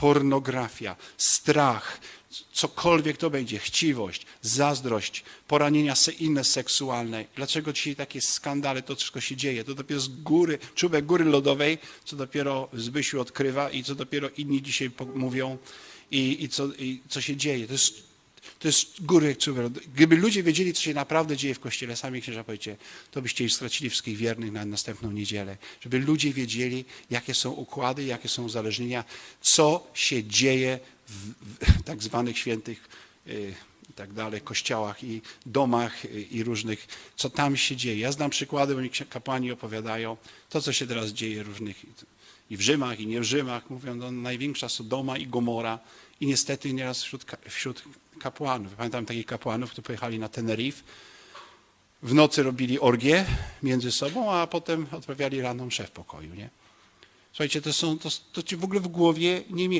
pornografia, strach, cokolwiek to będzie, chciwość, zazdrość, poranienia se inne seksualne. Dlaczego dzisiaj takie skandale, to wszystko się dzieje? To dopiero z góry, czubek góry lodowej, co dopiero Zbysiu odkrywa i co dopiero inni dzisiaj mówią i, i, co, i co się dzieje. To jest to jest góry czubek. Gdyby ludzie wiedzieli, co się naprawdę dzieje w Kościele, sami księża powiecie, to byście już stracili wszystkich wiernych na następną niedzielę. Żeby ludzie wiedzieli, jakie są układy, jakie są uzależnienia, co się dzieje w, w tak zwanych świętych y, i tak dalej, kościołach i domach y, i różnych, co tam się dzieje. Ja znam przykłady, bo mi kapłani opowiadają, to co się teraz dzieje różnych i w Rzymach, i nie w Rzymach, mówią, no, największa Sodoma i Gomora i niestety nieraz wśród, wśród kapłanów. Pamiętam takich kapłanów, którzy pojechali na Tenerife, w nocy robili orgię między sobą, a potem odprawiali rano mszę w pokoju, nie? Słuchajcie, to są, to, to ci w ogóle w głowie nie mieści.